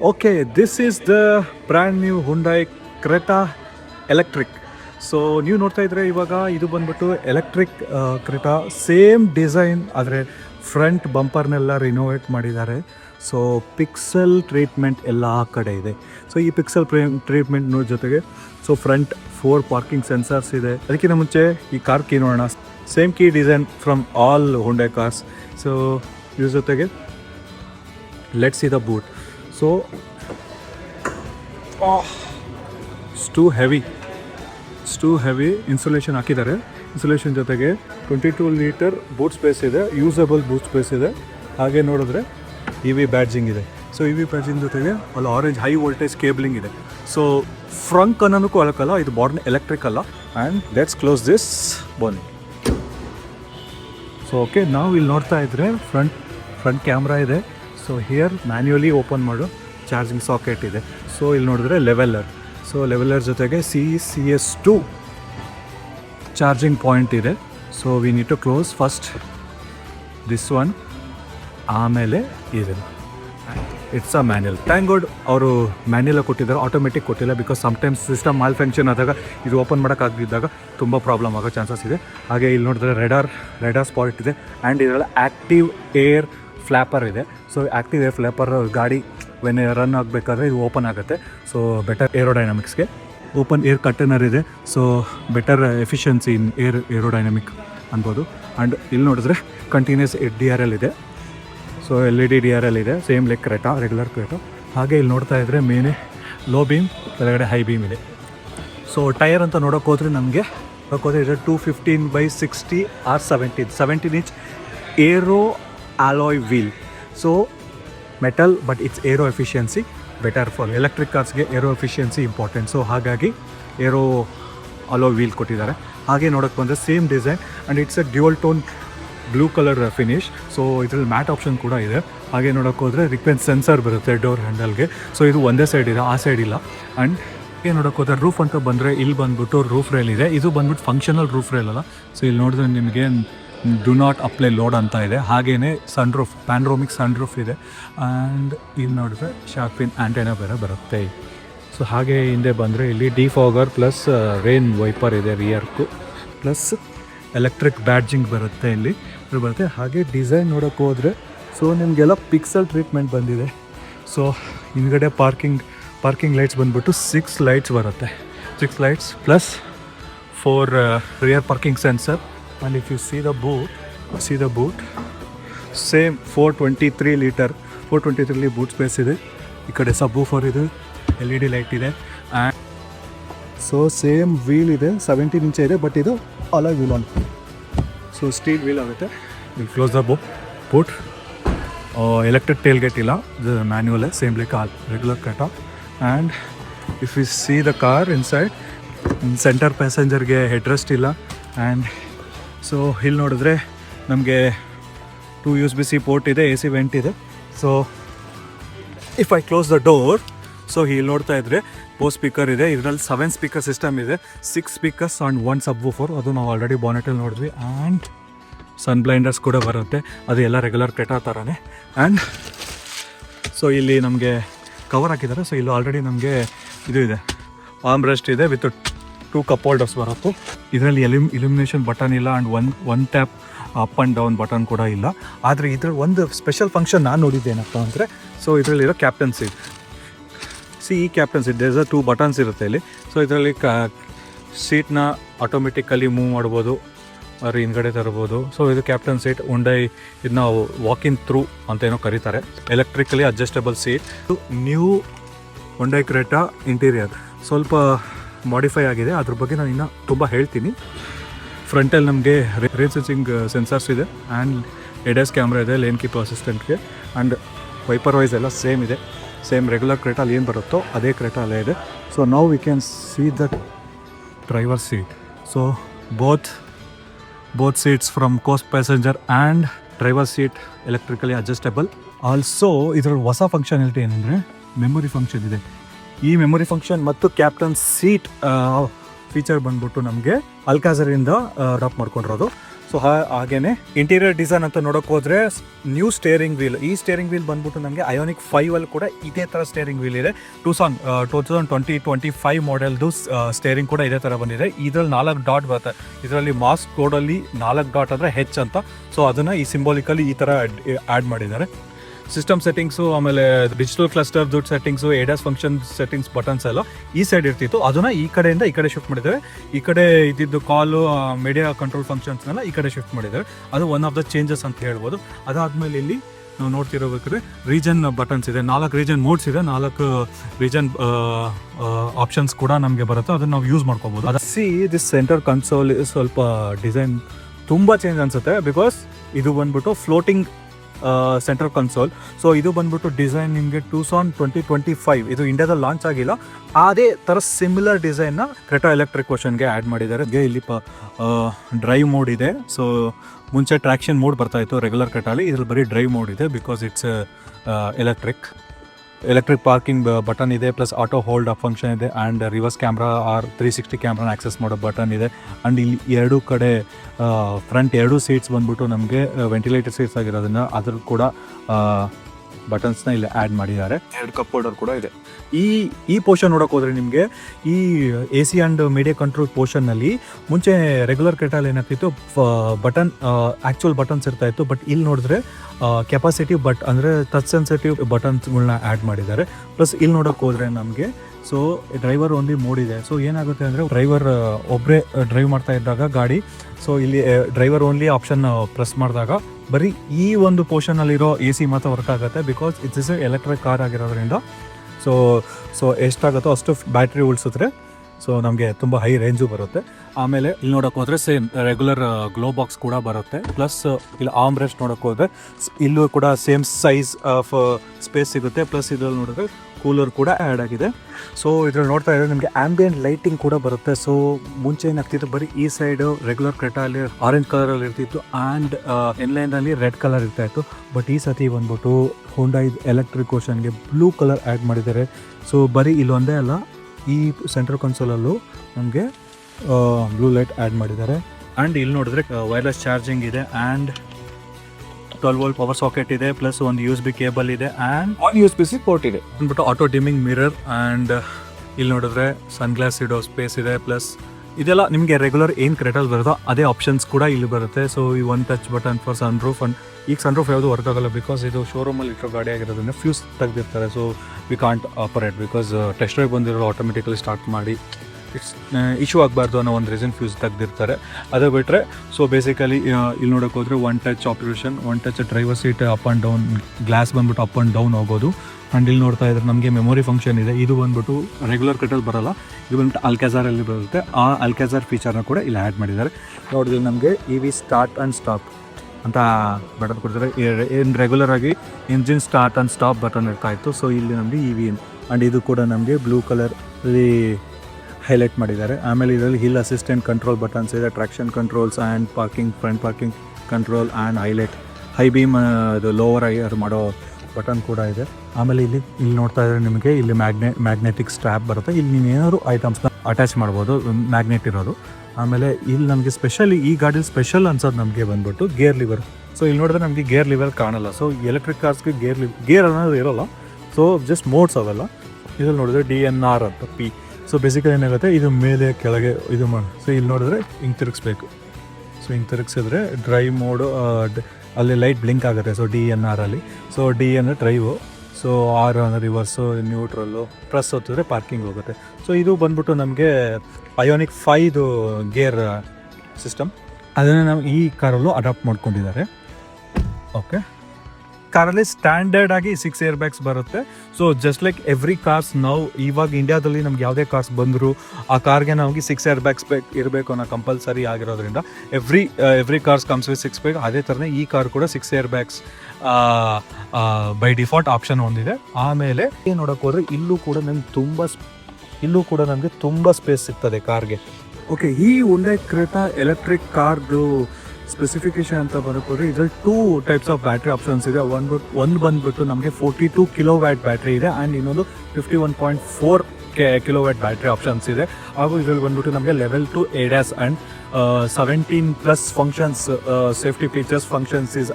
Okay this is the brand new Hyundai Creta electric so ನೀವು ನೋಡ್ತಾ ಇದ್ರೆ ಇವಾಗ ಇದು ಬಂದ್ಬಿಟ್ಟು ಎಲೆಕ್ಟ್ರಿಕ್ ಕ್ರೆಟಾ ಸೇಮ್ ಡಿಸೈನ್ ಆದರೆ ಫ್ರಂಟ್ ಬಂಪರ್ನೆಲ್ಲ ರಿನೋವೇಟ್ ಮಾಡಿದ್ದಾರೆ. ಸೊ ಪಿಕ್ಸೆಲ್ ಟ್ರೀಟ್ಮೆಂಟ್ ಎಲ್ಲ ಆ ಕಡೆ ಇದೆ. ಸೊ ಈ ಪಿಕ್ಸೆಲ್ ಟ್ರೀಟ್ಮೆಂಟ್ ಜೊತೆಗೆ so front four parking sensors ಇದೆ. ಅದಕ್ಕಿಂತ ಮುಂಚೆ ಈ ಕಾರ್ ಕೀ ನೋಡೋಣ. Same key design from all Hyundai cars so ಇದ್ರ ಜೊತೆಗೆ let's E the boot so too heavy too heavy insulation ಹಾಕಿದ್ದಾರೆ. ಇನ್ಸುಲೇಷನ್ ಜೊತೆಗೆ twenty two litre boot space ಇದೆ ಯೂಸಬಲ್ ಬೂಟ್ ಸ್ಪೇಸ್ ಇದೆ. ಹಾಗೆ ನೋಡಿದ್ರೆ ಇ ವಿ ಬ್ಯಾಡ್ಜಿಂಗ್ ಇದೆ. ಸೊ ಇ ವಿ ಬ್ಯಾಡ್ಜಿಂಗ್ ಜೊತೆಗೆ ಅಲ್ಲಿ ಆರೆಂಜ್ ಹೈ ವೋಲ್ಟೇಜ್ ಕೇಬಲಿಂಗ್ ಇದೆ. ಸೊ ಫ್ರಂಕ್ ಅನ್ನೋದಕ್ಕೂ ಅಳಕಲ್ಲ ಇದು ಬಾರ್ನ್ ಎಲೆಕ್ಟ್ರಿಕ್ ಅಲ್ಲ ಆ್ಯಂಡ್ ಲೆಟ್ಸ್ ಕ್ಲೋಸ್ ದಿಸ್ ಬನ್ನಿ ಸೊ ಓಕೆ ನಾವು ಇಲ್ಲಿ ನೋಡ್ತಾ ಇದ್ರೆ ಫ್ರಂಟ್ ಫ್ರಂಟ್ ಕ್ಯಾಮ್ರಾ ಇದೆ. ಸೊ ಹಿಯರ್ ಮ್ಯಾನ್ಯುಯಲಿ ಓಪನ್ ಮಾಡು. ಚಾರ್ಜಿಂಗ್ ಸಾಕೆಟ್ ಇದೆ. ಸೊ ಇಲ್ಲಿ ನೋಡಿದ್ರೆ ಲೆವೆಲ್ಲರ್ ಸೊ ಲೆವೆಲ್ಲರ್ ಜೊತೆಗೆ C C S two charging point ಇದೆ. So we need to close first this one ಆಮೇಲೆ ಇದು it's a manual thank God ಅವರು ಮ್ಯಾನ್ಯಲ್ ಕೊಟ್ಟಿದ್ದಾರೆ. ಆಟೋಮೆಟಿಕ್ ಕೊಟ್ಟಿಲ್ಲ because sometimes system malfunction ಆದಾಗ, ಇದು ಓಪನ್ ಮಾಡೋಕ್ಕಾಗದಿದ್ದಾಗ ತುಂಬ ಪ್ರಾಬ್ಲಮ್ ಆಗೋ ಚಾನ್ಸಸ್ ಇದೆ. ಹಾಗೆ ಇಲ್ಲಿ ನೋಡಿದ್ರೆ ರೆಡಾರ್ ರೆಡಾರ್ ಸ್ಪಾಟ್ ಇದೆ. ಆ್ಯಂಡ್ ಇದರಲ್ಲಿ ಆ್ಯಕ್ಟಿವ್ ಏರ್ ಫ್ಲ್ಯಾಪರ್ ಇದೆ. ಸೊ ಆ್ಯಕ್ಟಿವ್ ಏರ್ ಫ್ಲ್ಯಾಪರ್ ಗಾಡಿ ವೆನ್ ರನ್ ಆಗಬೇಕಾದ್ರೆ ಇದು ಓಪನ್ ಆಗುತ್ತೆ. ಸೊ ಬೆಟರ್ ಏರೋಡೈನಮಿಕ್ಸ್ಗೆ ಓಪನ್ ಏರ್ ಕಂಟೈನರ್ ಇದೆ. So better efficiency in air aerodynamic ಅನ್ಬೋದು. ಆ್ಯಂಡ್ ಇಲ್ಲಿ ನೋಡಿದ್ರೆ ಕಂಟಿನ್ಯೂಸ್ ಡಿ ಆರ್ ಎಲ್ ಇದೆ. So L E D D R L ಇದೆ. Same like Creta regular Creta ಹಾಗೆ ಇಲ್ಲಿ ನೋಡ್ತಾ ಇದ್ದರೆ ಮೇನೆ ಲೋ ಬೀಮ್ ಕೆಳಗಡೆ ಹೈ ಬೀಮ್ ಇದೆ. ಸೊ ಟೈರ್ ಅಂತ ನೋಡೋಕೆ ಹೋದರೆ ನಮಗೆ ಹೋದರೆ ಇದು two fifteen by sixty R seventeen seventeen inch aero alloy wheel so metal but it's aero efficiency better for electric ಕಾರ್ಸ್ಗೆ aero efficiency important so ಹಾಗಾಗಿ ಏರೋ ಅಲೋ ವೀಲ್ ಕೊಟ್ಟಿದ್ದಾರೆ. ಹಾಗೆ ನೋಡೋಕೆ ಬಂದರೆ same design and it's a dual tone blue colour finish so ಇದರಲ್ಲಿ matte option ಕೂಡ ಇದೆ. ಹಾಗೆ ನೋಡೋಕೆ ಹೋದರೆ ರಿಕ್ವೆನ್ಸ್ ಸೆನ್ಸರ್ ಬರುತ್ತೆ ಡೋರ್ ಹ್ಯಾಂಡಲ್ಗೆ ಸೊ ಇದು ಒಂದೇ ಸೈಡ್ ಇದೆ, ಆ ಸೈಡ್ ಇಲ್ಲ. ಆ್ಯಂಡ್ ಏನು ನೋಡೋಕೆ ಹೋದ್ರೆ ರೂಫ್ ಅಂತ ಬಂದರೆ, ಇಲ್ಲಿ ಬಂದ್ಬಿಟ್ಟು ರೂಫ್ ರೇಲ್ ಇದೆ. ಇದು ಬಂದ್ಬಿಟ್ಟು ಫಂಕ್ಷನಲ್ ರೂಫ್ ರೇಲ್ ಅಲ್ಲ. ಸೊ ಇಲ್ಲಿ ನೋಡಿದ್ರೆ ನಿಮಗೆ ಡು ನಾಟ್ ಅಪ್ಲೈ ಲೋಡ್ ಅಂತ ಇದೆ. ಹಾಗೆಯೇ sun roof panoramic sun roof ಇದೆ. ಆ್ಯಂಡ್ ಇಲ್ಲಿ ನೋಡಿದ್ರೆ ಶಾರ್ಪಿನ್ ಆ್ಯಂಟೆನಾ ಬೇರೆ ಬರುತ್ತೆ. ಸೊ ಹಾಗೆ ಹಿಂದೆ ಬಂದರೆ ಇಲ್ಲಿ ಡಿಫಾಗರ್ ಪ್ಲಸ್ ರೇನ್ ವೈಪರ್ ಇದೆ ರಿಯರ್ಕು ಪ್ಲಸ್ ಎಲೆಕ್ಟ್ರಿಕ್ ಬ್ಯಾಡ್ಜಿಂಗ್ ಬರುತ್ತೆ ಇಲ್ಲಿ. ಬರುತ್ತೆ. ಹಾಗೆ ಡಿಸೈನ್ ನೋಡೋಕೆ ಹೋದರೆ ಸೊ ನಿಮಗೆಲ್ಲ ಪಿಕ್ಸಲ್ ಟ್ರೀಟ್ಮೆಂಟ್ ಬಂದಿದೆ. ಸೊ ಹಿಂದ್ಗಡೆ ಪಾರ್ಕಿಂಗ್ ಪಾರ್ಕಿಂಗ್ ಲೈಟ್ಸ್ ಬಂದ್ಬಿಟ್ಟು ಸಿಕ್ಸ್ ಲೈಟ್ಸ್ ಬರುತ್ತೆ. Six lights plus four rear parking sensor and if you see the boot see the boot same four twenty three litre four twenty ತ್ರೀಲಿ boot space ಇದೆ. ಈ ಕಡೆ subwoofer ಇದು. L E D light ಇದೆ. And so same wheel ಇದೆ. Seventeen inch ಇದೆ but ಇದು alloy wheel on so steel wheel ಆಗುತ್ತೆ. Will close the ಬೋ ಬೂಟ್ ಎಲೆಕ್ಟ್ರಿಕ್ ಟೇಲ್ ಗೇಟ್ ಇಲ್ಲ. Manual same like all regular Creta and if you see the car inside centre ಪ್ಯಾಸೆಂಜರ್ಗೆ head rest ಇಲ್ಲ. And so ಇಲ್ಲಿ ನೋಡಿದ್ರೆ ನಮಗೆ two U S B C port ಇದೆ A C vent ಇದೆ. So if I close the door so ಇಲ್ಲಿ ನೋಡ್ತಾ ಇದ್ರೆ ಪೋ ಸ್ಪೀಕರ್ ಇದೆ, ಇದರಲ್ಲಿ ಸೆವೆನ್ ಸ್ಪೀಕರ್ ಸಿಸ್ಟಮ್ ಇದೆ six speakers and one subwoofer ಅದು ನಾವು ಆಲ್ರೆಡಿ ಬಾನೆಟಲ್ಲಿ ನೋಡಿದ್ವಿ. ಆ್ಯಂಡ್ ಸನ್ ಬ್ಲೈಂಡರ್ಸ್ ಕೂಡ ಬರುತ್ತೆ. ಅದು ಎಲ್ಲ ರೆಗ್ಯುಲರ್ ಕೆಟಾ ಥರನೇ ಆ್ಯಂಡ್ ಸೊ ಇಲ್ಲಿ ನಮಗೆ ಕವರ್ ಹಾಕಿದ್ದಾರೆ. ಸೊ ಇಲ್ಲಿ ಆಲ್ರೆಡಿ ನಮಗೆ ಇದು ಇದೆ. ಆಮ್ ರೆಸ್ಟ್ ಇದೆ ವಿತ್ ಟೂ ಕಪ್ ಹೋಲ್ಡರ್ಸ್ ಬರುತ್ತೆ. ಇದರಲ್ಲಿ ಎಲಿಮ್ ಇಲ್ಯುಮಿನೇಷನ್ ಬಟನ್ ಇಲ್ಲ and one one tap up and down button ಕೂಡ ಇಲ್ಲ. ಆದರೆ ಇದ್ರ ಒಂದು ಸ್ಪೆಷಲ್ ಫಂಕ್ಷನ್ ನಾನು ನೋಡಿದ್ದೇನಪ್ಪ ಅಂದರೆ ಸೊ ಇದರಲ್ಲಿರೋ ಕ್ಯಾಪ್ಟನ್ ಸೀಟ್ ಸಿ ಈ captain seat there's two buttons ಇರುತ್ತೆ ಇಲ್ಲಿ. ಸೊ ಇದರಲ್ಲಿ ಕ ಸೀಟ್ನ ಆಟೋಮೆಟಿಕಲಿ ಮೂವ್ ಮಾಡ್ಬೋದು ಅವ್ರು ಹಿಂದ್ಗಡೆ ತರ್ಬೋದು. ಸೊ ಇದು ಕ್ಯಾಪ್ಟನ್ ಸೀಟ್ ಉಂಡೈ ಇದನ್ನ ವಾಕಿಂಗ್ ಥ್ರೂ ಅಂತ ಏನೋ ಕರೀತಾರೆ electrically adjustable seat new Hyundai Creta interior ಸ್ವಲ್ಪ ಮಾಡಿಫೈ ಆಗಿದೆ. ಅದ್ರ ಬಗ್ಗೆ ನಾನು ಇನ್ನೂ ತುಂಬ ಹೇಳ್ತೀನಿ. ಫ್ರಂಟಲ್ಲಿ ನಮಗೆ ರೇನ್ ಸೆನ್ಸಿಂಗ್ ಸೆನ್ಸರ್ಸ್ ಇದೆ ಆ್ಯಂಡ್ ಎಡಸ್ ಕ್ಯಾಮ್ರಾ ಇದೆ ಲೇನ್ ಕೀಪ್ ಅಸಿಸ್ಟೆಂಟ್ಗೆ ಆ್ಯಂಡ್ ವೈಪರ್ ವೈಸ್ ಎಲ್ಲ ಸೇಮ್ ಇದೆ. ಸೇಮ್ ರೆಗ್ಯುಲರ್ ಕ್ರೇಟಲ್ಲಿ ಏನು ಬರುತ್ತೋ ಅದೇ ಕ್ರೇಟ ಅಲ್ಲೇ ಇದೆ. So now we can see the driver seat so both both seats from co passenger and driver seat electrically adjustable also ಇದರಲ್ಲಿ ಹೊಸ ಫಂಕ್ಷನಾಲಿಟಿ ಏನಂದರೆ ಮೆಮೊರಿ ಫಂಕ್ಷನ್ ಇದೆ. ಈ ಮೆಮೊರಿ ಫಂಕ್ಷನ್ ಮತ್ತು ಕ್ಯಾಪ್ಟನ್ ಸೀಟ್ ಫೀಚರ್ ಬಂದ್ಬಿಟ್ಟು ನಮಗೆ ಅಲ್ಕಾಜರಿಂದ ಅಡಾಪ್ಟ್ ಮಾಡ್ಕೊಂಡಿರೋದು. ಸೊ ಹಾಗೇನೆ ಇಂಟೀರಿಯರ್ ಡಿಸೈನ್ ಅಂತ ನೋಡೋಕೆ ಹೋದ್ರೆ ನ್ಯೂ ಸ್ಟೇರಿಂಗ್ ವೀಲ್ ಈ ಸ್ಟೇರಿಂಗ್ ವೀಲ್ ಬಂದ್ಬಿಟ್ಟು ನಮಗೆ ಅಯೋನಿಕ್ ಫೈವ್ ಅಲ್ಲಿ ಕೂಡ ಇದೇ ಥರ ಸ್ಟೇರಿಂಗ್ ವೀಲ್ ಇದೆ. Two song two thousand twenty twenty five ಮಾಡೆಲ್ದು steering ಕೂಡ ಇದೇ ಥರ ಬಂದಿದೆ. ಇದರಲ್ಲಿ ನಾಲ್ಕು ಡಾಟ್ ಬರುತ್ತೆ. ಇದರಲ್ಲಿ ಮಾಸ್ ಕೋಡಲ್ಲಿ ನಾಲ್ಕು ಡಾಟ್ ಅಂದರೆ ಹೆಚ್ ಅಂತ. ಸೊ ಅದನ್ನು ಈ ಸಿಂಬಾಲಿಕಲ್ಲಿ ಈ ಥರ ಆ್ಯಡ್ ಮಾಡಿದ್ದಾರೆ. ಸಿಸ್ಟಮ್ ಸೆಟ್ಟಿಂಗ್ಸು ಆಮೇಲೆ ಡಿಜಿಟಲ್ ಕ್ಲಸ್ಟರ್ ದುಡ್ಡು settings ADAS function settings buttons ಎಲ್ಲ ಈ ಸೈಡ್ ಇರ್ತಿತ್ತು. ಅದನ್ನ ಈ ಕಡೆಯಿಂದ ಈ ಕಡೆ ಶಿಫ್ಟ್ ಮಾಡಿದ್ದಾರೆ ಈ ಕಡೆ ಇದ್ದಿದ್ದು ಕಾಲು ಮೀಡಿಯಾ ಕಂಟ್ರೋಲ್ ಫಂಕ್ಷನ್ಸ್ನೆಲ್ಲ ಈ ಕಡೆ ಶಿಫ್ಟ್ ಮಾಡಿದ್ದಾರೆ ಅದು ಒನ್ ಆಫ್ ದ ಚೇಂಜಸ್ ಅಂತ ಹೇಳ್ಬೋದು. ಅದಾದಮೇಲೆ ಇಲ್ಲಿ ನಾವು ನೋಡ್ತಿರೋಬೇಕಾದ್ರೆ ರೀಜನ್ ಬಟನ್ಸ್ ಇದೆ. ನಾಲ್ಕು ರೀಜನ್ ಮೋಡ್ಸ್ ಇದೆ. ನಾಲ್ಕು ರೀಜನ್ ಆಪ್ಷನ್ಸ್ ಕೂಡ ನಮಗೆ ಬರುತ್ತೆ. ಅದನ್ನ ನಾವು ಯೂಸ್ ಮಾಡ್ಕೋಬಹುದು ಅದು ಸಿ ದಿಸ್ ಸೆಂಟರ್ ಕನ್ಸೋಲ್ ಸ್ವಲ್ಪ ಡಿಸೈನ್ ತುಂಬ ಚೇಂಜ್ ಅನ್ಸುತ್ತೆ ಬಿಕಾಸ್ ಇದು ಬಂದ್ಬಿಟ್ಟು ಫ್ಲೋಟಿಂಗ್ ಸೆಂಟ್ರಲ್ ಕನ್ಸೋಲ್ ಸೊ ಇದು ಬಂದ್ಬಿಟ್ಟು ಡಿಸೈನ್ ನಿಮಗೆ two thousand twenty twenty five ಇದು ಇಂಡಿಯಾದಲ್ಲಿ ಲಾಂಚ್ ಆಗಿಲ್ಲ. ಅದೇ ಥರ ಸಿಮಿಲರ್ ಡಿಸೈನ್ನ ಕ್ರೆಟಾ ಎಲೆಕ್ಟ್ರಿಕ್ ವರ್ಷನ್ಗೆ ಆ್ಯಡ್ ಮಾಡಿದ್ದಾರೆ. ಇಲ್ಲಿ ಪ ಡ್ರೈವ್ ಮೋಡ್ ಇದೆ. ಸೊ ಮುಂಚೆ ಟ್ರ್ಯಾಕ್ಷನ್ ಮೋಡ್ ಬರ್ತಾ ಇತ್ತು ರೆಗ್ಯುಲರ್ ಕಟಾಲಿ ಇದ್ರಲ್ಲಿ ಬರೀ ಡ್ರೈವ್ ಮೋಡ್ ಇದೆ because it's electric electric parking button ಇದೆ plus auto hold up function ಇದೆ and reverse camera or three sixty ಕ್ಯಾಮ್ರಾನ access ಮಾಡೋ ಬಟನ್ ಇದೆ. ಆ್ಯಂಡ್ ಇಲ್ಲಿ ಎರಡು ಕಡೆ ಫ್ರಂಟ್ ಎರಡು ಸೀಟ್ಸ್ ಬಂದ್ಬಿಟ್ಟು ನಮಗೆ ವೆಂಟಿಲೇಟರ್ ಸೀಟ್ಸ್ ಆಗಿರೋದನ್ನು ಅದ್ರ ಕೂಡ ಬಟನ್ಸ್ನ ಇಲ್ಲಿ ಆ್ಯಡ್ ಮಾಡಿದ್ದಾರೆ. ಎರಡು ಕಪ್ ಹೋಲ್ಡರ್ ಕೂಡ ಇದೆ. ಈ ಈ ಪೋರ್ಷನ್ ನೋಡೋಕೆ ಹೋದ್ರೆ ನಿಮಗೆ ಈ A C and media control ಪೋರ್ಷನ್ನಲ್ಲಿ ಮುಂಚೆ ರೆಗ್ಯುಲರ್ ಕೆಟಲ್ ಏನಾಗ್ತಿತ್ತು ಬಟನ್ ಆ್ಯಕ್ಚುಯಲ್ ಬಟನ್ಸ್ ಇರ್ತಾ ಇತ್ತು ಬಟ್ ಇಲ್ಲಿ ನೋಡಿದ್ರೆ ಕೆಪಾಸಿಟಿ ಬಟ್ ಅಂದರೆ ಟಚ್ ಸೆನ್ಸಿಟಿವ್ ಬಟನ್ಸ್ಗಳನ್ನ ಆ್ಯಡ್ ಮಾಡಿದ್ದಾರೆ. ಪ್ಲಸ್ ಇಲ್ಲಿ ನೋಡೋಕೆ ಹೋದ್ರೆ ನಮಗೆ ಸೊ ಡ್ರೈವರ್ ಓನ್ಲಿ ಮೋಡ್ ಇದೆ. ಸೊ ಏನಾಗುತ್ತೆ ಅಂದರೆ ಡ್ರೈವರ್ ಒಬ್ಬರೇ ಡ್ರೈವ್ ಮಾಡ್ತಾ ಇದ್ದಾಗ ಗಾಡಿ ಸೊ ಇಲ್ಲಿ ಡ್ರೈವರ್ ಓನ್ಲಿ ಆಪ್ಷನ್ ಪ್ರೆಸ್ ಮಾಡಿದಾಗ ಬರೀ ಈ ಒಂದು ಪೋರ್ಷನಲ್ಲಿರೋ ಎ ಸಿ ಮಾತ್ರ ವರ್ಕ್ ಆಗುತ್ತೆ because it's is electric car ಆಗಿರೋದ್ರಿಂದ. ಸೊ ಸೊ ಎಷ್ಟಾಗುತ್ತೋ ಅಷ್ಟು ಬ್ಯಾಟ್ರಿ ಉಳಿಸಿದ್ರೆ ಸೊ ನಮಗೆ ತುಂಬ ಹೈ ರೇಂಜು ಬರುತ್ತೆ. ಆಮೇಲೆ ಇಲ್ಲಿ ನೋಡೋಕೆ ಹೋದರೆ ಸೇಮ್ ರೆಗ್ಯುಲರ್ ಗ್ಲೋ ಬಾಕ್ಸ್ ಕೂಡ ಬರುತ್ತೆ. ಪ್ಲಸ್ ಇಲ್ಲಿ ಆಮ್ ರೆಸ್ಟ್ ನೋಡೋಕೆ ಹೋದರೆ ಇಲ್ಲೂ ಕೂಡ ಸೇಮ್ ಸೈಜ್ ಆಫ್ ಸ್ಪೇಸ್ ಸಿಗುತ್ತೆ. ಪ್ಲಸ್ ಇದ್ರಲ್ಲಿ ನೋಡಿದ್ರೆ ಕೂಲರ್ ಕೂಡ ಆ್ಯಡ್ ಆಗಿದೆ. ಸೊ ಇದ್ರಲ್ಲಿ ನೋಡ್ತಾ ಇದ್ರೆ ನಿಮಗೆ ಆಂಬಿಯೆಂಟ್ ಲೈಟಿಂಗ್ ಕೂಡ ಬರುತ್ತೆ. ಸೊ ಮುಂಚೆ ಏನಾಗ್ತಿತ್ತು? ಬರೀ ಈ ಸೈಡು ರೆಗ್ಯುಲರ್ ಕ್ರೆಟಾಲಿ ಆರೆಂಜ್ ಕಲರಲ್ಲಿ ಇರ್ತಿತ್ತು ಆ್ಯಂಡ್ ಇನ್ಲೈನಲ್ಲಿ ರೆಡ್ ಕಲರ್ ಇರ್ತಾ ಇತ್ತು. ಬಟ್ ಈ ಸತಿ ಬಂದ್ಬಿಟ್ಟು ಹೋಂಡಾ ಇದು ಎಲೆಕ್ಟ್ರಿಕ್ ಓಷನ್ಗೆ ಬ್ಲೂ ಕಲರ್ ಆ್ಯಡ್ ಮಾಡಿದ್ದಾರೆ. ಸೊ ಬರೀ ಇಲ್ಲೊಂದೇ ಅಲ್ಲ, ಈ ಸೆಂಟ್ರಲ್ ಕನ್ಸೋಲಲ್ಲೂ ನಮಗೆ ಬ್ಲೂ ಲೈಟ್ ಆ್ಯಡ್ ಮಾಡಿದ್ದಾರೆ. ಆ್ಯಂಡ್ ಇಲ್ಲಿ ನೋಡಿದ್ರೆ ವೈರ್ಲೆಸ್ ಚಾರ್ಜಿಂಗ್ ಇದೆ. And twelve volt power socket ಇದೆ ಪ್ಲಸ್ ಒಂದು ಯು ಎಸ್ ಬಿ ಕೇಬಲ್ ಇದೆ and one U S B C port ಇದೆ. ಅಂದ್ಬಿಟ್ಟು ಆಟೋ ಡಿಮಿಂಗ್ ಮಿರರ್ ಆ್ಯಂಡ್ ಇಲ್ಲಿ ನೋಡಿದ್ರೆ ಸನ್ ಗ್ಲಾಸ್ ಇಡೋ ಸ್ಪೇಸ್ ಇದೆ ಪ್ಲಸ್ ಇದೆಲ್ಲ ನಿಮಗೆ ರೆಗ್ಯುಲರ್ ಏನು ಕ್ರೆಟಲ್ ಬರುತ್ತೋ ಅದೇ ಆಪ್ಷನ್ಸ್ ಕೂಡ ಇಲ್ಲಿ ಬರುತ್ತೆ. ಸೊ ಈ one touch button for sunroof and ಈಗ ಸನ್ ರೂಫ್ ಯಾವುದು ವರ್ಕ್ ಆಗಲ್ಲ ಬಿಕಾಸ್ ಇದು ಶೋರೂಮಲ್ಲಿ ಇಟ್ಟರೋ ಗಾಡಿ ಆಗಿರೋದ್ರಿಂದ fuse ತೆಗೆದಿರ್ತಾರೆ. So we can't operate because test drive ಬಂದಿರೋ ಆಟೋಮೆಟಿಕಲಿ ಸ್ಟಾರ್ಟ್ ಮಾಡಿ. ಇಟ್ಸ್ ಇಶ್ಯೂ ಆಗಬಾರ್ದು ಅನ್ನೋ ಒಂದು ರೀಸನ್ ಫ್ಯೂಸ್ ತೆಗೆದಿರ್ತಾರೆ. ಅದು ಬಿಟ್ಟರೆ ಸೊ ಬೇಸಿಕಲಿ ಇಲ್ಲಿ ನೋಡೋಕೆ ಹೋದರೆ one touch operation one touch driver seat up and down glass ಬಂದ್ಬಿಟ್ಟು ಅಪ್ ಆ್ಯಂಡ್ ಡೌನ್ ಹೋಗೋದು. ಆ್ಯಂಡ್ ಇಲ್ಲಿ ನೋಡ್ತಾ ಇದ್ರೆ ನಮಗೆ ಮೆಮೊರಿ ಫಂಕ್ಷನ್ ಇದೆ. ಇದು ಬಂದ್ಬಿಟ್ಟು ರೆಗ್ಯುಲರ್ ಕಟ್ಟಲ್ಲಿ ಬರೋಲ್ಲ. ಇದು ಬಂದ್ಬಿಟ್ಟು ಅಲ್ಕೆಜಾರಲ್ಲಿ ಬರುತ್ತೆ. ಆ ಅಲ್ಕೆಝಾರ್ ಫೀಚರ್ನ ಕೂಡ ಇಲ್ಲಿ ಆ್ಯಡ್ ಮಾಡಿದ್ದಾರೆ. ನೋಡಿದ್ರೆ ನಮಗೆ E V start and stop ಅಂತ ಬಟನ್ ಕೊಡ್ತಾರೆ. ಏನು ರೆಗ್ಯುಲರ್ ಆಗಿ engine start and stop button ಇರ್ತಾ ಇತ್ತು. ಸೊ ಇಲ್ಲಿ ನಮಗೆ ಇ ವಿ ಆ್ಯಂಡ್ ಇದು ಕೂಡ ನಮಗೆ ಬ್ಲೂ ಕಲರ್ ಅಲ್ಲಿ ಹೈಲೈಟ್ ಮಾಡಿದ್ದಾರೆ. ಆಮೇಲೆ ಇದರಲ್ಲಿ ಹಿಲ್ ಅಸಿಸ್ಟೆಂಟ್ ಕಂಟ್ರೋಲ್ ಬಟನ್ಸ್ ಇದೆ, traction controls and parking, front parking control and highlight. High beam ಅದು ಲೋವರ್ ಐಯರ್ ಮಾಡೋ ಬಟನ್ ಕೂಡ ಇದೆ. ಆಮೇಲೆ ಇಲ್ಲಿ ಇಲ್ಲಿ ನೋಡ್ತಾ ಇದ್ರೆ ನಿಮಗೆ ಇಲ್ಲಿ ಮ್ಯಾಗ್ನೆ, ಮ್ಯಾಗ್ನೆಟಿಕ್ ಸ್ಟ್ರಾಪ್ ಬರುತ್ತೆ. ಇಲ್ಲಿ ನೀವು ಏನಾದರೂ ಐಟಮ್ಸ್ನ ಅಟ್ಯಾಚ್ ಮಾಡ್ಬೋದು, ಮ್ಯಾಗ್ನೆಟ್ ಇರೋದು. ಆಮೇಲೆ ಇಲ್ಲಿ ನಮಗೆ ಸ್ಪೆಷಲಿ ಈ ಗಾಡೀಲಿ ಸ್ಪೆಷಲ್ ಅನ್ಸೋದು ನಮಗೆ ಬಂದ್ಬಿಟ್ಟು ಗೇರ್ ಲಿವರ್. ಸೊ ಇಲ್ಲಿ ನೋಡಿದ್ರೆ ನಮಗೆ ಗೇರ್ ಲಿವರ್ ಕಾಣಲ್ಲ. ಸೊ ಎಲೆಕ್ಟ್ರಿಕ್ ಕಾರ್ಸ್ಗೆ ಗೇರ್ ಲಿವ್, ಗೇರ್ ಅನ್ನೋದು ಇರೋಲ್ಲ. ಸೊ ಜಸ್ಟ್ ಮೋಡ್ಸ್ ಅವೆಲ್ಲ. ಇದ್ರಲ್ಲಿ ನೋಡಿದ್ರೆ ಡಿ ಎನ್ ಆರ್ ಅಂತ ಪಿ ಸೊ ಬೇಸಿಕಲಿ ಏನಾಗುತ್ತೆ? ಇದು ಮೇಲೆ ಕೆಳಗೆ ಇದು ಮಾಡಿ. ಸೊ ಇಲ್ಲಿ ನೋಡಿದ್ರೆ ಹಿಂಗೆ ತಿರುಗಿಸ್ಬೇಕು. ಸೊ ಹಿಂಗೆ ತಿರುಗಿಸಿದ್ರೆ ಡ್ರೈ ಮೋಡು ಅಲ್ಲಿ ಲೈಟ್ ಬ್ಲಿಂಕ್ ಆಗುತ್ತೆ. ಸೊ ಡಿ ಎನ್ ಆರ್ ಅಲ್ಲಿ. So D N drive. So R ಅಂದರೆ ರಿವರ್ಸು, ನ್ಯೂಟ್ರಲ್ಲು. ಪ್ರೆಸ್ ಹೊತ್ತಿದ್ರೆ ಪಾರ್ಕಿಂಗ್ ಹೋಗುತ್ತೆ. ಸೊ ಇದು ಬಂದ್ಬಿಟ್ಟು ನಮಗೆ ಅಯೋನಿಕ್ ಫೈದು ಗೇರ್ ಸಿಸ್ಟಮ್. ಅದನ್ನು ನಾವು ಈ ಕಾರಲ್ಲೂ ಅಡಾಪ್ಟ್ ಮಾಡ್ಕೊಂಡಿದ್ದಾರೆ. ಓಕೆ ಕಾರಲ್ಲಿ ಸ್ಟ್ಯಾಂಡರ್ಡ್ ಆಗಿ ಸಿಕ್ಸ್ ಏರ್ ಬ್ಯಾಗ್ಸ್ ಬರುತ್ತೆ. So just like every cars ನಾವು ಇವಾಗ ಇಂಡಿಯಾದಲ್ಲಿ ನಮ್ಗೆ ಯಾವುದೇ ಕಾರ್ಸ್ ಬಂದರೂ ಆ ಕಾರ್ಗೆ ನಮಗೆ ಸಿಕ್ಸ್ ಏರ್ ಬ್ಯಾಗ್ಸ್ ಬೇಕು ಇರಬೇಕು ಅನ್ನೋ ಕಂಪಲ್ಸರಿ ಆಗಿರೋದ್ರಿಂದ every every cars comes with six bag ಅದೇ ಥರನೇ ಈ ಕಾರ್ ಕೂಡ six airbags by default option ಹೊಂದಿದೆ ಆಮೇಲೆ ಏನು ನೋಡೋಕೆ ಹೋದರೆ ಇಲ್ಲೂ ಕೂಡ ನಮ್ಗೆ ತುಂಬ ಇಲ್ಲೂ ಕೂಡ ನಮಗೆ ತುಂಬ ಸ್ಪೇಸ್ ಸಿಗ್ತದೆ ಕಾರ್ಗೆ ಓಕೆ ಈ ಒಂದೇ ಕ್ರೇಟಾ ಎಲೆಕ್ಟ್ರಿಕ್ ಕಾರ್ದು ಸ್ಪೆಸಿಫಿಕೇಶನ್ ಅಂತ ಬರೋಕ್ಕೋದ್ರೆ ಇದ್ರಲ್ಲಿ two types of battery options ಇದೆ. ಒಂದು ಒಂದು ಬಂದ್ಬಿಟ್ಟು ನಮಗೆ forty two kilo watt battery ಇದೆ ಆ್ಯಂಡ್ ಇನ್ನೊಂದು fifty one point four K kilowatt battery options ಇದೆ. ಹಾಗೂ ಇದರಲ್ಲಿ ಬಂದ್ಬಿಟ್ಟು ನಮಗೆ level two ADAS and seventeen plus functions safety features functions is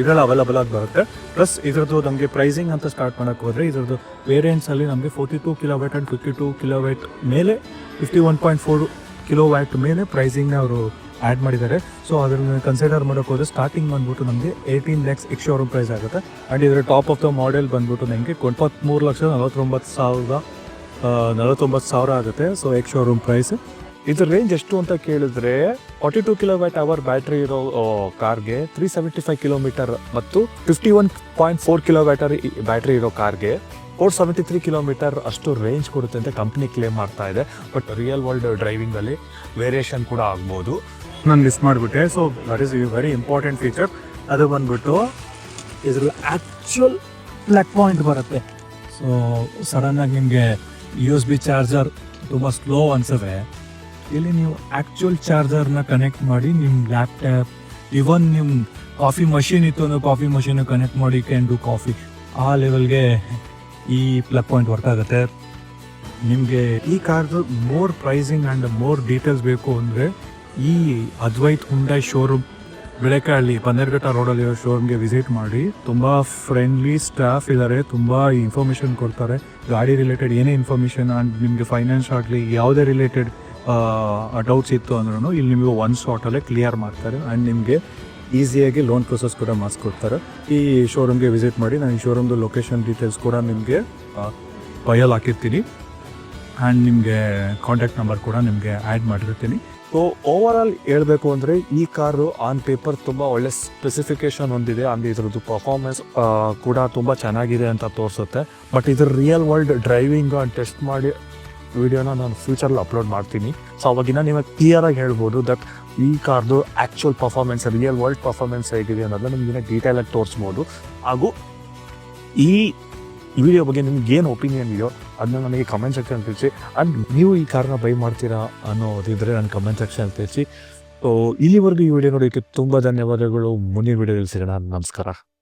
ಇದರಲ್ಲಿ ಅವೈಲಬಲ್ ಆಗಿ ಬರುತ್ತೆ. ಪ್ಲಸ್ ಇದರದ್ದು ನಮಗೆ ಪ್ರೈಸಿಂಗ್ ಅಂತ ಸ್ಟಾರ್ಟ್ ಮಾಡೋಕ್ಕೆ ಹೋದರೆ ಇದರದ್ದು ವೇರಿಯಂಟ್ಸಲ್ಲಿ ನಮಗೆ forty two kilowatt and fifty two kilowatt ಮೇಲೆ fifty one point four kilowatt ಮೇಲೆ ಪ್ರೈಸಿಂಗ್ನ ಅವರು ಆ್ಯಡ್ ಮಾಡಿದ್ದಾರೆ. ಸೊ ಅದನ್ನು ಕನ್ಸಿಡರ್ ಮಾಡೋಕೆ ಹೋದ್ರೆ ಸ್ಟಾರ್ಟಿಂಗ್ ಬಂದ್ಬಿಟ್ಟು ನಮಗೆ eighteen lakhs ex showroom price ಆಗುತ್ತೆ. ಆ್ಯಂಡ್ ಇದರ ಟಾಪ್ ಆಫ್ ದ ಮಾಡೆಲ್ ಬಂದ್ಬಿಟ್ಟು ನನಗೆ ಇಪ್ಪತ್ತ್ಮೂರು ಲಕ್ಷ ನಲವತ್ತೊಂಬತ್ತು ಸಾವಿರದ ನಲವತ್ತೊಂಬತ್ತು ಸಾವಿರ ಆಗುತ್ತೆ. ಸೊ ಎಕ್ಸ್ ಶೋರೂಮ್ ಪ್ರೈಸ್ ಇದ್ರ ರೇಂಜ್ ಎಷ್ಟು ಅಂತ ಕೇಳಿದ್ರೆ forty two kilowatt hour battery ಇರೋ ಕಾರ್ಗೆ ತ್ರೀ ಸೆವೆಂಟಿ ಫೈವ್ ಕಿಲೋಮೀಟರ್ ಮತ್ತು fifty one point four kilo battery ಇರೋ ಕಾರ್ಗೆ ಫೋರ್ ಸೆವೆಂಟಿ ತ್ರೀ ಕಿಲೋಮೀಟರ್ ಅಷ್ಟು ರೇಂಜ್ ಕೊಡುತ್ತೆ ಅಂತ ಕಂಪ್ನಿ ಕ್ಲೇಮ್ ಮಾಡ್ತಾ ಇದೆ. ಬಟ್ ರಿಯಲ್ ವರ್ಲ್ಡ್ ಡ್ರೈವಿಂಗಲ್ಲಿ ವೇರಿಯೇಷನ್ ಕೂಡ ಆಗ್ಬೋದು. ನಾನು ಮಿಸ್ ಮಾಡಿಬಿಟ್ಟೆ. So that is very important feature ಅದು ಬಂದ್ಬಿಟ್ಟು ಇದ್ರ ಆ್ಯಕ್ಚುಯಲ್ ಪ್ಲಗ್ ಪಾಯಿಂಟ್ ಬರುತ್ತೆ. ಸೊ ಸಡನ್ನಾಗಿ ನಿಮಗೆ ಯು ಎಸ್ ಬಿ ಚಾರ್ಜರ್ ತುಂಬ ಸ್ಲೋ ಅನ್ಸುತ್ತೆ. ಇಲ್ಲಿ ನೀವು ಆ್ಯಕ್ಚುಯಲ್ ಚಾರ್ಜರ್ನ ಕನೆಕ್ಟ್ ಮಾಡಿ ನಿಮ್ಮ ಲ್ಯಾಪ್ಟಾಪ್ ಇವನ್ ನಿಮ್ಮ ಕಾಫಿ ಮಷೀನ್ ಇತ್ತು ಅಂದ್ರೆ ಕಾಫಿ ಮಷೀನ್ ಕನೆಕ್ಟ್ ಮಾಡಿ ಕ್ಯಾನ್ ಡೂ ಕಾಫಿ ಆ ಲೆವೆಲ್ಗೆ ಈ ಪ್ಲಗ್ ಪಾಯಿಂಟ್ ವರ್ಕ್ ಆಗುತ್ತೆ. ನಿಮಗೆ ಈ ಕಾರ್ದು more pricing and more details ಬೇಕು ಅಂದರೆ ಈ ಅದ್ವೈತ್ ಹುಂಡೈ ಶೋರೂಮ್ ಬೆಳಕಹಳ್ಳಿ ಬನ್ನೇರ್ಘಟ್ಟ ರೋಡಲ್ಲಿರೋ ಶೋರೂಮ್ಗೆ ವಿಸಿಟ್ ಮಾಡಿ. ತುಂಬ ಫ್ರೆಂಡ್ಲಿ ಸ್ಟಾಫ್ ಇದ್ದಾರೆ ತುಂಬ ಇನ್ಫಾರ್ಮೇಷನ್ ಕೊಡ್ತಾರೆ. ಗಾಡಿ ರಿಲೇಟೆಡ್ ಏನೇ ಇನ್ಫಾರ್ಮೇಷನ್ ಆ್ಯಂಡ್ ನಿಮಗೆ ಫೈನಾನ್ಸ್ ಆಗಲಿ, ಯಾವುದೇ ರಿಲೇಟೆಡ್ ಡೌಟ್ಸ್ ಇತ್ತು ಅಂದ್ರೂ ಇಲ್ಲಿ ನಿಮಗೆ ಒನ್ ಶಾಟಲ್ಲೇ ಕ್ಲಿಯರ್ ಮಾಡ್ತಾರೆ ಆ್ಯಂಡ್ ನಿಮಗೆ ಈಸಿಯಾಗಿ ಲೋನ್ ಪ್ರೊಸೆಸ್ ಕೂಡ ಮಾಡಿಸ್ಕೊಡ್ತಾರೆ. ಈ ಶೋರೂಮ್ಗೆ ವಿಸಿಟ್ ಮಾಡಿ, ನಾನು ಈ ಶೋರೂಮ್ದು ಲೊಕೇಶನ್ ಡೀಟೇಲ್ಸ್ ಕೂಡ ನಿಮಗೆ ಬಯಲ್ ಹಾಕಿರ್ತೀನಿ. ಆ್ಯಂಡ್ ನಿಮಗೆ ಕಾಂಟ್ಯಾಕ್ಟ್ ನಂಬರ್ ಕೂಡ ನಿಮಗೆ ಆ್ಯಡ್ ಮಾಡಿರ್ತೀನಿ. ಸೊ ಓವರ್ ಹೇಳಬೇಕು ಅಂದರೆ ಈ ಕಾರು ಆನ್ ಪೇಪರ್ ತುಂಬ ಒಳ್ಳೆ ಸ್ಪೆಸಿಫಿಕೇಶನ್ ಹೊಂದಿದೆ. ಅಂದರೆ ಇದ್ರದ್ದು ಪರ್ಫಾರ್ಮೆನ್ಸ್ ಕೂಡ ತುಂಬ ಚೆನ್ನಾಗಿದೆ ಅಂತ ತೋರಿಸುತ್ತೆ. ಬಟ್ ಇದ್ರ ರಿಯಲ್ ವರ್ಲ್ಡ್ ಡ್ರೈವಿಂಗ್ ಟೆಸ್ಟ್ ಮಾಡಿ ವಿಡಿಯೋನ ನಾನು ಫ್ಯೂಚರಲ್ಲಿ ಅಪ್ಲೋಡ್ ಮಾಡ್ತೀನಿ. ಸೊ ಅವಾಗಿನ ನಿಮಗೆ ಕ್ಲಿಯರಾಗಿ ಹೇಳ್ಬೋದು ದಟ್ ಈ ಕಾರ್ದು actual performance real world performance ಹೇಗಿದೆ ಅನ್ನೋದನ್ನ ನಿಮಗೆ ಡೀಟೇಲಾಗಿ ತೋರಿಸ್ಬೋದು. ಹಾಗೂ ಈ ವಿಡಿಯೋ ಬಗ್ಗೆ ನಿಮ್ಗೆ ಏನು ಒಪಿನಿಯನ್ ಇದೆಯೋ ಅದನ್ನ ನನಗೆ ಕಮೆಂಟ್ ಸೆಕ್ಷನ್ ತಿಳಿಸಿ. ಆ್ಯಂಡ್ ನೀವು ಈ ಕಾರ್ನ ಬೈ ಮಾಡ್ತೀರಾ ಅನ್ನೋದಿದ್ರೆ ನನ್ನ ಕಮೆಂಟ್ ಸೆಕ್ಷನ್ ತಿಳಿಸಿ. ಇಲ್ಲಿವರೆಗೂ ಈ ವಿಡಿಯೋ ನೋಡೋಕ್ಕೆ ತುಂಬ ಧನ್ಯವಾದಗಳು. ಮುಂದಿನ ವಿಡಿಯೋದಲ್ಲಿ ಸಿಗೋಣ. ನಮಸ್ಕಾರ.